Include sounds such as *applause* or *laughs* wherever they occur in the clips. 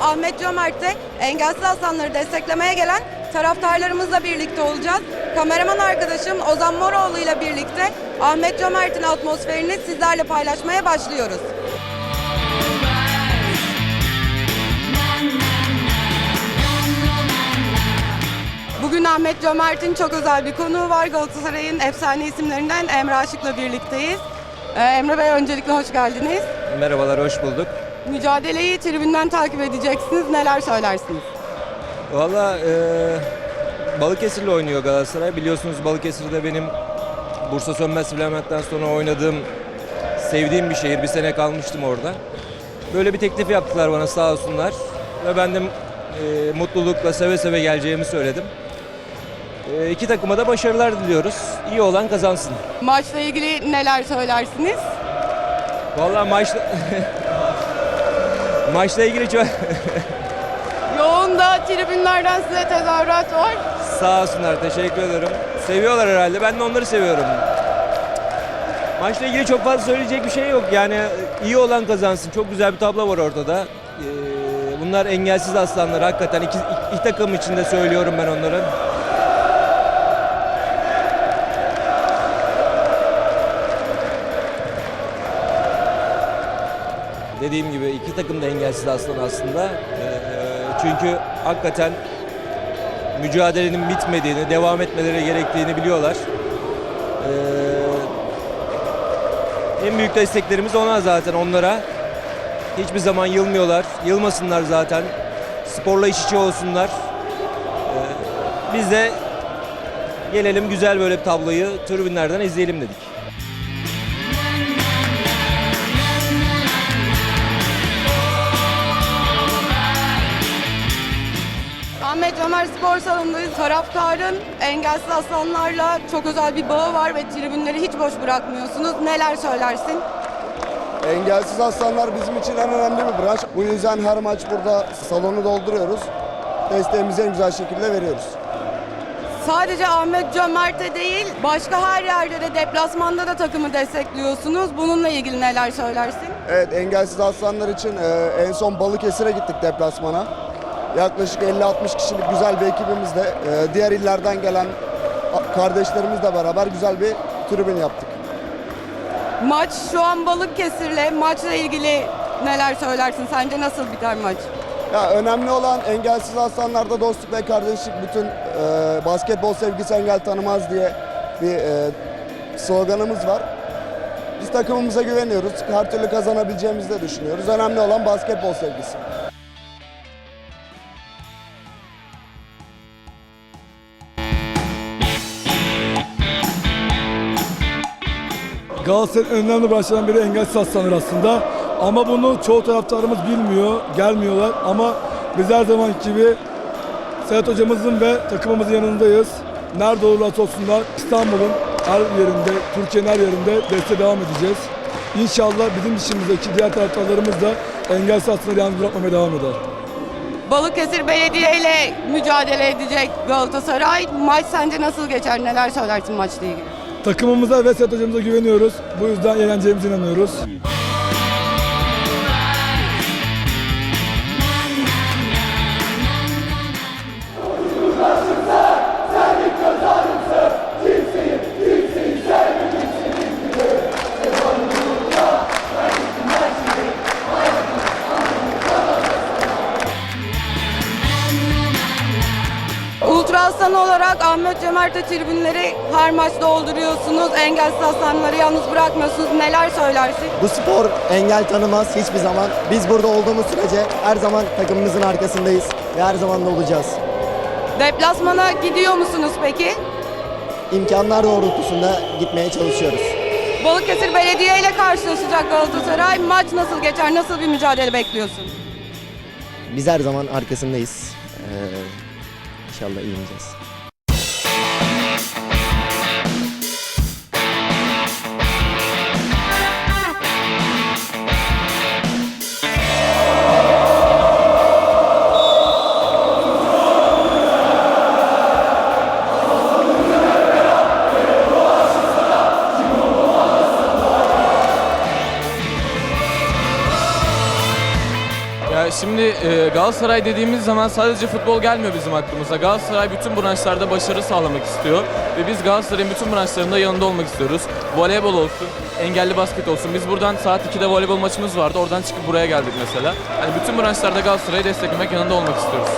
Ahmet Cömert'te engelsiz aslanları desteklemeye gelen taraftarlarımızla birlikte olacağız. Kameraman arkadaşım Ozan Moroğlu ile birlikte Ahmet Cömert'in atmosferini sizlerle paylaşmaya başlıyoruz. Bugün Ahmet Cömert'in çok özel bir konuğu var. Galatasaray'ın efsane isimlerinden Emre Aşık'la birlikteyiz. Ee, Emre Bey öncelikle hoş geldiniz. Merhabalar, hoş bulduk. Mücadeleyi tribünden takip edeceksiniz. Neler söylersiniz? Valla e, Balıkesir'le oynuyor Galatasaray. Biliyorsunuz Balıkesir'de benim Bursa Sönmez Flament'ten sonra oynadığım, sevdiğim bir şehir. Bir sene kalmıştım orada. Böyle bir teklif yaptılar bana sağ olsunlar. Ve ben de e, mutlulukla seve seve geleceğimi söyledim. E, iki takıma da başarılar diliyoruz. İyi olan kazansın. Maçla ilgili neler söylersiniz? Valla maçla... *laughs* maçla ilgili çok... Yoğun da tribünlerden size tezahürat var. Sağ olsunlar, teşekkür ederim. Seviyorlar herhalde, ben de onları seviyorum. Maçla ilgili çok fazla söyleyecek bir şey yok. Yani iyi olan kazansın. Çok güzel bir tablo var ortada. Ee, bunlar engelsiz aslanlar. Hakikaten iki, iki takım için de söylüyorum ben onların. Dediğim gibi iki takım da engelsiz aslan aslında. Ee, çünkü hakikaten mücadelenin bitmediğini, devam etmeleri gerektiğini biliyorlar. Ee, en büyük desteklerimiz ona zaten onlara. Hiçbir zaman yılmıyorlar. Yılmasınlar zaten. Sporla iç içe olsunlar. Ee, biz de gelelim güzel böyle bir tabloyu tribünlerden izleyelim dedik. Ömer Spor Salonu'ndayız. Taraftarın engelsiz aslanlarla çok özel bir bağı var ve tribünleri hiç boş bırakmıyorsunuz. Neler söylersin? Engelsiz aslanlar bizim için en önemli bir branş. Bu yüzden her maç burada salonu dolduruyoruz. Desteğimizi en güzel şekilde veriyoruz. Sadece Ahmet Cömert'e değil, başka her yerde de deplasmanda da takımı destekliyorsunuz. Bununla ilgili neler söylersin? Evet, engelsiz aslanlar için e, en son Balıkesir'e gittik deplasmana. Yaklaşık 50-60 kişilik güzel bir ekibimizle e, diğer illerden gelen kardeşlerimizle beraber güzel bir tribün yaptık. Maç şu an Balıkesir'le. Maçla ilgili neler söylersin? Sence nasıl biter maç? Ya önemli olan engelsiz aslanlarda dostluk ve kardeşlik bütün e, basketbol sevgisi engel tanımaz diye bir e, sloganımız var. Biz takımımıza güveniyoruz. Her türlü kazanabileceğimizi de düşünüyoruz. Önemli olan basketbol sevgisi. Galatasaray'ın önemli branşlarından biri engelsiz aslanlar aslında. Ama bunu çoğu taraftarımız bilmiyor, gelmiyorlar. Ama biz her zaman gibi Serhat hocamızın ve takımımızın yanındayız. Nerede olurlarsa olsunlar İstanbul'un her yerinde, Türkiye'nin her yerinde desteğe devam edeceğiz. İnşallah bizim dışımızdaki diğer taraftarlarımız da engelsiz aslanları yalnız bırakmamaya devam eder. Balıkesir Belediye ile mücadele edecek Galatasaray. Maç sence nasıl geçer? Neler söylersin maçla ilgili? Takımımıza ve Serhat hocamıza güveniyoruz. Bu yüzden yeneceğimize inanıyoruz. Aslan olarak Ahmet Cömert'e tribünleri her maç dolduruyorsunuz. Engelsiz aslanları yalnız bırakmıyorsunuz. Neler söylersin? Bu spor engel tanımaz hiçbir zaman. Biz burada olduğumuz sürece her zaman takımımızın arkasındayız ve her zaman da olacağız. Deplasmana gidiyor musunuz peki? İmkanlar doğrultusunda gitmeye çalışıyoruz. Balıkesir Belediye ile karşılaşacak Galatasaray. Maç nasıl geçer? Nasıl bir mücadele bekliyorsun? Biz her zaman arkasındayız. Ee, inşallah iyi şimdi e, Galatasaray dediğimiz zaman sadece futbol gelmiyor bizim aklımıza. Galatasaray bütün branşlarda başarı sağlamak istiyor. Ve biz Galatasaray'ın bütün branşlarında yanında olmak istiyoruz. Voleybol olsun, engelli basket olsun. Biz buradan saat 2'de voleybol maçımız vardı. Oradan çıkıp buraya geldik mesela. Hani bütün branşlarda Galatasaray'ı desteklemek, yanında olmak istiyoruz.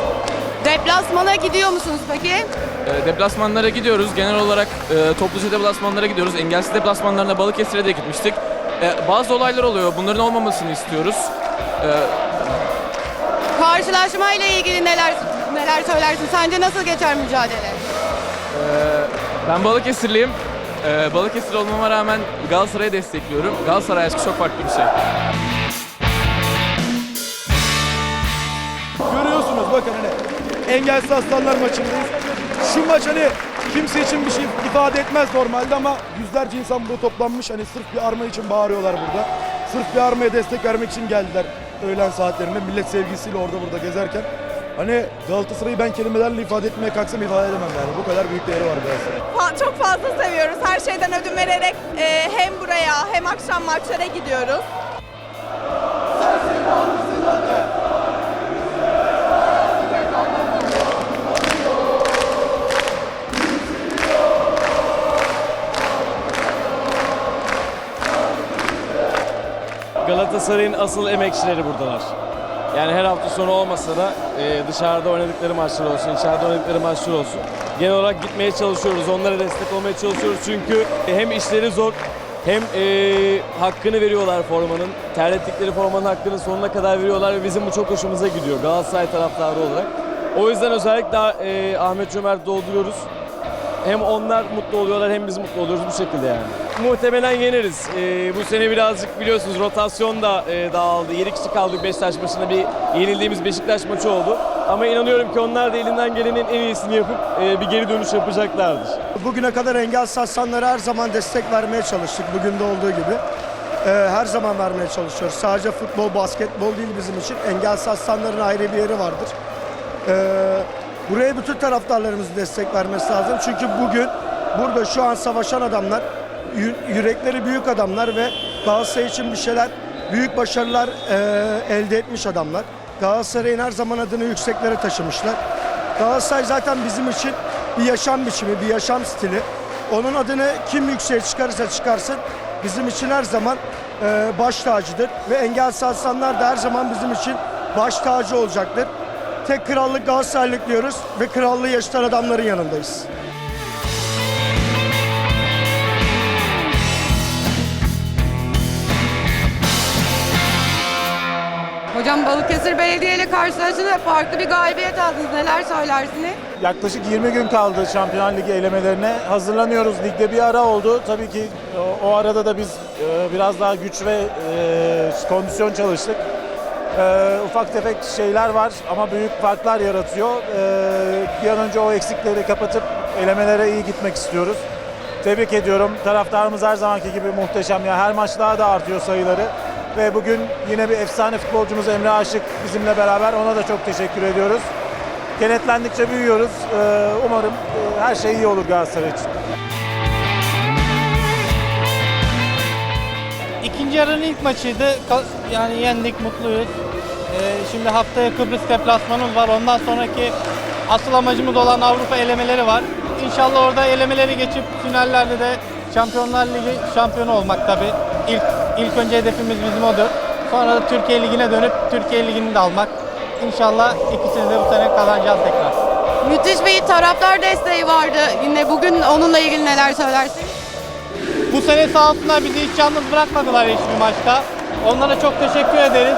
Deplasmana gidiyor musunuz peki? E, deplasmanlara gidiyoruz. Genel olarak e, topluca deplasmanlara gidiyoruz. Engelsiz deplasmanlarına Balıkesir'e de gitmiştik. E, bazı olaylar oluyor. Bunların olmamasını istiyoruz. E, Karşılaşma ile ilgili neler neler söylersin? Sence nasıl geçer mücadele? Ben Balıkesirliyim. Ee, Balıkesir olmama rağmen Galatasaray'ı destekliyorum. Galatasaray aşkı çok farklı bir şey. Görüyorsunuz bakın hani engelsiz aslanlar maçındayız. Şu maç hani kimse için bir şey ifade etmez normalde ama yüzlerce insan burada toplanmış. Hani sırf bir arma için bağırıyorlar burada. Sırf bir armaya destek vermek için geldiler öğlen saatlerinde millet sevgisiyle orada burada gezerken. Hani Galatasaray'ı ben kelimelerle ifade etmeye kalksam ifade edemem yani. Bu kadar büyük değeri var Galatasaray'ın. Çok fazla seviyoruz. Her şeyden ödün vererek e, hem buraya hem akşam maçlara gidiyoruz. Galatasaray'ın asıl emekçileri buradalar. Yani her hafta sonu olmasa da e, dışarıda oynadıkları maçlar olsun, içeride oynadıkları maçlar olsun. Genel olarak gitmeye çalışıyoruz, onlara destek olmaya çalışıyoruz. Çünkü hem işleri zor, hem e, hakkını veriyorlar formanın. Terlettikleri formanın hakkını sonuna kadar veriyorlar ve bizim bu çok hoşumuza gidiyor Galatasaray taraftarı olarak. O yüzden özellikle e, Ahmet Cömert dolduruyoruz. Hem onlar mutlu oluyorlar hem biz mutlu oluyoruz bu şekilde yani. Muhtemelen yeneriz. Ee, bu sene birazcık biliyorsunuz rotasyon da e, dağıldı. 7 kişi kaldık Beşiktaş maçında bir yenildiğimiz Beşiktaş maçı oldu. Ama inanıyorum ki onlar da elinden gelenin en iyisini yapıp e, bir geri dönüş yapacaklardır. Bugüne kadar engelsiz aslanlara her zaman destek vermeye çalıştık. Bugün de olduğu gibi. Ee, her zaman vermeye çalışıyoruz. Sadece futbol, basketbol değil bizim için. Engelsiz aslanların ayrı bir yeri vardır. Ee, buraya bütün taraftarlarımızın destek vermesi lazım. Çünkü bugün burada şu an savaşan adamlar, yürekleri büyük adamlar ve Galatasaray için bir şeyler, büyük başarılar e, elde etmiş adamlar. Galatasaray'ın her zaman adını yükseklere taşımışlar. Galatasaray zaten bizim için bir yaşam biçimi, bir yaşam stili. Onun adını kim yükseğe çıkarırsa çıkarsın bizim için her zaman e, baş tacıdır. Ve engelsiz aslanlar da her zaman bizim için baş tacı olacaktır. Tek krallık Galatasaraylık diyoruz ve krallığı yaşatan adamların yanındayız. Hocam Balıkesir Belediye ile karşılaştınız ve farklı bir galibiyet aldınız. Neler söylersiniz? Yaklaşık 20 gün kaldı Şampiyonlar Ligi elemelerine. Hazırlanıyoruz. Ligde bir ara oldu. Tabii ki o, arada da biz e, biraz daha güç ve e, kondisyon çalıştık. E, ufak tefek şeyler var ama büyük farklar yaratıyor. Bir an önce o eksikleri kapatıp elemelere iyi gitmek istiyoruz. Tebrik ediyorum. Taraftarımız her zamanki gibi muhteşem. Ya her maç daha da artıyor sayıları. Ve bugün yine bir efsane futbolcumuz Emre Aşık bizimle beraber. Ona da çok teşekkür ediyoruz. Kenetlendikçe büyüyoruz. Ee, Umarım e, her şey iyi olur Galatasaray için. İkinci yarının ilk maçıydı. Yani yendik, mutluyuz. Ee, şimdi haftaya Kıbrıs deplasmanımız var. Ondan sonraki asıl amacımız olan Avrupa elemeleri var. İnşallah orada elemeleri geçip finallerde de Şampiyonlar Ligi şampiyonu olmak tabii. İlk, ilk önce hedefimiz bizim odur. Sonra da Türkiye Ligi'ne dönüp Türkiye Ligi'ni de almak. İnşallah ikisini de bu sene kazanacağız tekrar. Müthiş bir taraftar desteği vardı. Yine bugün onunla ilgili neler söylersiniz? Bu sene sağ olsunlar bizi hiç yalnız bırakmadılar hiçbir maçta. Onlara çok teşekkür ederiz.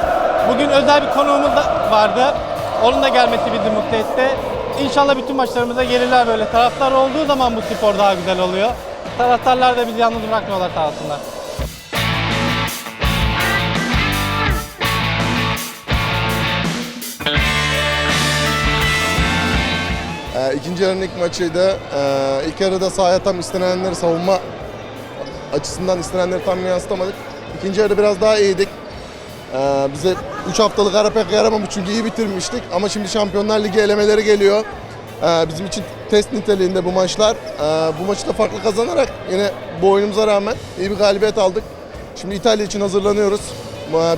Bugün özel bir konuğumuz da vardı. Onun da gelmesi bizi mutlu etti. İnşallah bütün maçlarımıza gelirler böyle. Taraftar olduğu zaman bu spor daha güzel oluyor. Taraftarlar da bizi yalnız bırakmıyorlar sağ olsunlar. İkinci yarının ilk maçıydı. Ee, ilk yarıda sahaya tam istenenleri savunma açısından istenenleri tam yansıtamadık. İkinci yarıda biraz daha iyiydik. Ee, bize 3 haftalık ara pek yaramamış çünkü iyi bitirmiştik. Ama şimdi Şampiyonlar Ligi elemeleri geliyor. Ee, bizim için test niteliğinde bu maçlar. Ee, bu maçı da farklı kazanarak yine bu oyunumuza rağmen iyi bir galibiyet aldık. Şimdi İtalya için hazırlanıyoruz.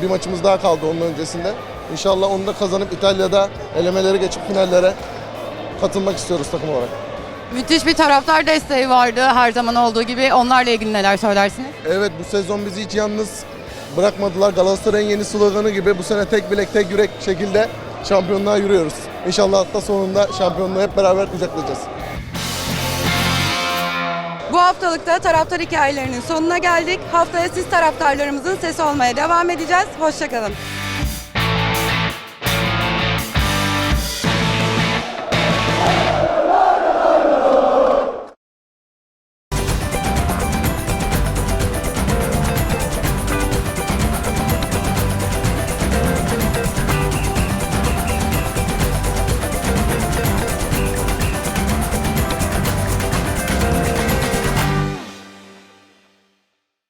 Bir maçımız daha kaldı onun öncesinde. İnşallah onu da kazanıp İtalya'da elemeleri geçip finallere katılmak istiyoruz takım olarak. Müthiş bir taraftar desteği vardı her zaman olduğu gibi. Onlarla ilgili neler söylersiniz? Evet bu sezon bizi hiç yalnız bırakmadılar. Galatasaray'ın yeni sloganı gibi bu sene tek bilek tek yürek şekilde şampiyonluğa yürüyoruz. İnşallah hafta sonunda şampiyonluğu hep beraber kucaklayacağız. Bu haftalıkta taraftar hikayelerinin sonuna geldik. Haftaya siz taraftarlarımızın sesi olmaya devam edeceğiz. Hoşçakalın.